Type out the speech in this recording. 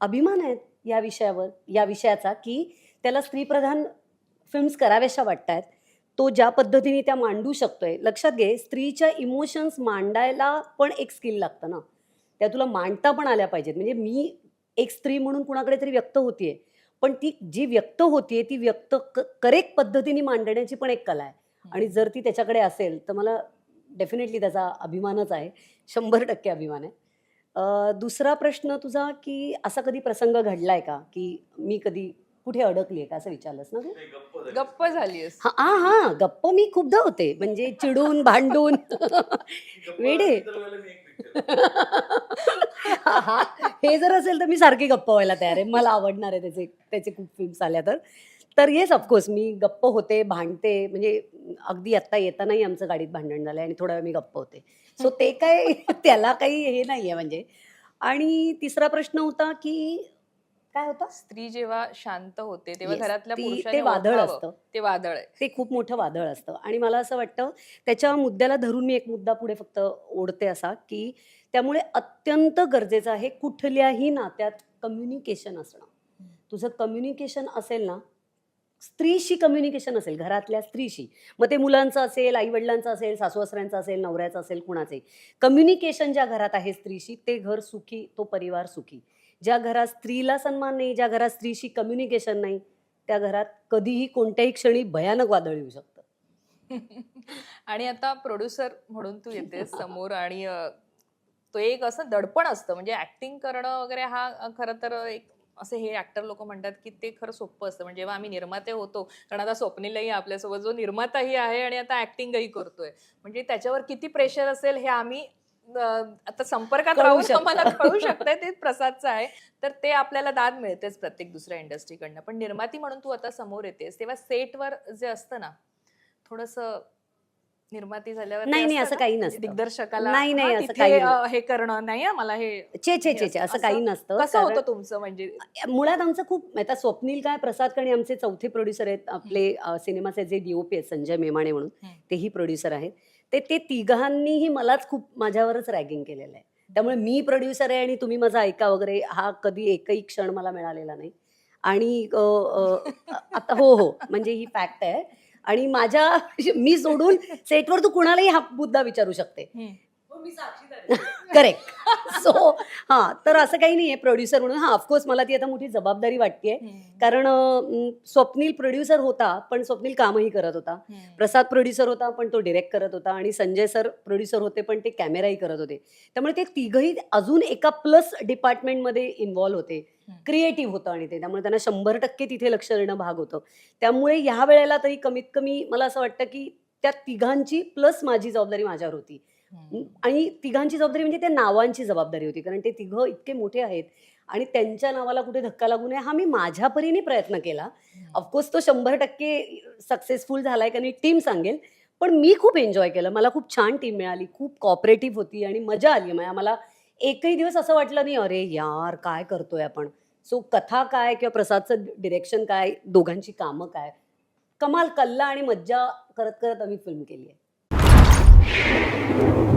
अभिमान आहे या विषयावर या विषयाचा की त्याला स्त्रीप्रधान फिल्म्स कराव्याशा वाटत आहेत तो ज्या पद्धतीने त्या मांडू शकतोय. लक्षात घे स्त्रीच्या इमोशन्स मांडायला पण एक स्किल लागतं ना. त्या तुला मांडता पण आल्या पाहिजेत. म्हणजे मी एक स्त्री म्हणून कुणाकडे तरी व्यक्त होतीये. पण ती जी व्यक्त होतीये ती व्यक्त करेक्ट पद्धतीने मांडण्याची पण एक कला आहे. आणि जर ती त्याच्याकडे असेल तर मला डेफिनेटली त्याचा अभिमानच आहे. शंभर टक्के अभिमान आहे. दुसरा प्रश्न तुझा की असा कधी प्रसंग घडलाय का? की मी कधी कुठे अडकली आहे का असं विचारलंस ना तू? गप्प झालीस. हा हा हा गप्प मी खूपदा होते. म्हणजे चिडून भांडून. वेडे. हा, हा. हे जर असेल तर मी सारखी गप्प व्हायला तयार आहे. मला आवडणार आहे त्याचे त्याचे खूप फिल्म्स आल्या तर. तर येस ऑफकोर्स मी गप्प होते भांडते. म्हणजे अगदी आत्ता येतानाही आमचं गाडीत भांडण झालं आणि थोडा वेळ मी गप्प होते. सो ते काय त्याला काही हे नाही आहे म्हणजे. आणि तिसरा प्रश्न होता की काय होता? स्त्री जेव्हा शांत होते तेव्हा घरातल्या ती- वादळ. असतं. ते वादळ. ते खूप मोठं वादळ असतं. आणि मला असं वाटतं त्याच्या मुद्द्याला धरून मी एक मुद्दा पुढे फक्त ओढते असा की त्यामुळे अत्यंत गरजेचं आहे कुठल्याही नात्यात कम्युनिकेशन असणं. तुझं कम्युनिकेशन असेल ना स्त्रीशी कम्युनिकेशन असेल घरातल्या स्त्रीशी. मग ते मुलांचं असेल आईवडिलांचं असेल सासूसाऱ्यांचं असेल नवऱ्याचं असेल कुणाचे. कम्युनिकेशन ज्या घरात आहे स्त्रीशी ते घर सुखी तो परिवार सुखी. ज्या घरात स्त्रीला सन्मान नाही ज्या घरात स्त्रीशी कम्युनिकेशन नाही त्या घरात कधीही कोणत्याही क्षणी भयानक वादळ येऊ शकतं. आणि आता प्रोड्युसर म्हणून तू येतेस समोर आणि तो एक असं दडपण असतं. म्हणजे ऍक्टिंग करणं वगैरे हा खरं तर एक असे हे ऍक्टर लोक म्हणतात की ते खरं सोपं असतं. म्हणजे जेव्हा आम्ही निर्माते होतो कारण आता स्वप्नीलही आपल्यासोबत जो निर्माताही आहे आणि आता ऍक्टिंगही करतोय. म्हणजे त्याच्यावर किती प्रेशर असेल हे आम्ही आता संपर्कात शकतं. आम्हाला कळू शकतंय ते प्रसादचं आहे. तर ते आपल्याला दाद मिळतेच प्रत्येक दुसऱ्या इंडस्ट्रीकडनं पण निर्माती म्हणून तू आता समोर येतेस तेव्हा सेटवर जे असतं ना थोडस निर्माती झाल्यावर नाही, नाही, असं काही म्हणजे नसतं. दिग्दर्शकाला नाही, नाही, असं काही. हे करणं नाही मला हे चे चे चे चे असं काही नसतं कसं होतं तुमचं म्हणजे मुळात आमचं खूप आता स्वप्नील काय प्रसाद कणे आमचे चौथे प्रोड्युसर आहेत आपले सिनेमाचे जे डीओपी आहेत संजय मेमाणे म्हणून. तेही प्रोड्युसर आहेत ते ते तिघांनीही मलाच खूप माझ्यावरच रॅगिंग केलेलं आहे त्यामुळे मी प्रोड्युसर आहे आणि तुम्ही माझा ऐका वगैरे हा कधी एकही क्षण मला मिळालेला नाही आणि आता हो हो म्हणजे ही फॅक्ट आहे आणि माझ्या मी सोडून सेटवर तू कुणालाही हा मुद्दा विचारू शकते. हं. करेक्ट सो हां तर असं काही नाही आहे प्रोड्युसर म्हणून हां ऑफकोर्स मला ती आता मोठी जबाबदारी वाटते. कारण स्वप्नील प्रोड्युसर होता पण स्वप्नील कामही करत होता. प्रसाद प्रोड्युसर होता पण तो डिरेक्ट करत होता आणि संजय सर प्रोड्युसर होते पण ते कॅमेराही करत होते त्यामुळे ते तिघही अजून एका प्लस डिपार्टमेंटमध्ये इन्व्हॉल्व्ह होते. क्रिएटिव्ह होतं आणि ते त्यामुळे त्यांना शंभर टक्के तिथे लक्ष देणं भाग होतं त्यामुळे ह्या वेळेला तरी कमीत कमी मला असं वाटतं की त्या तिघांची प्लस माझी जबाबदारी माझ्यावर होती. आणि तिघांची जबाबदारी म्हणजे त्या नावांची जबाबदारी होती. कारण ते तिघं इतके मोठे आहेत आणि त्यांच्या नावाला कुठे धक्का लागू नये हा मी माझ्या परीने प्रयत्न केला. ऑफकोर्स तो शंभर टक्के सक्सेसफुल झालाय का नाही टीम सांगेल. पण मी खूप एन्जॉय केलं. मला खूप छान टीम मिळाली खूप कॉपरेटिव्ह होती आणि मजा आली. म्हणजे मला एकही दिवस असं वाटलं नाही अरे यार काय करतोय आपण? सो कथा काय किंवा प्रसादचं डिरेक्शन काय? दोघांची कामं काय? कमाल कल्ला आणि मज्जा करत करत आम्ही फिल्म केली आहे. Thank you.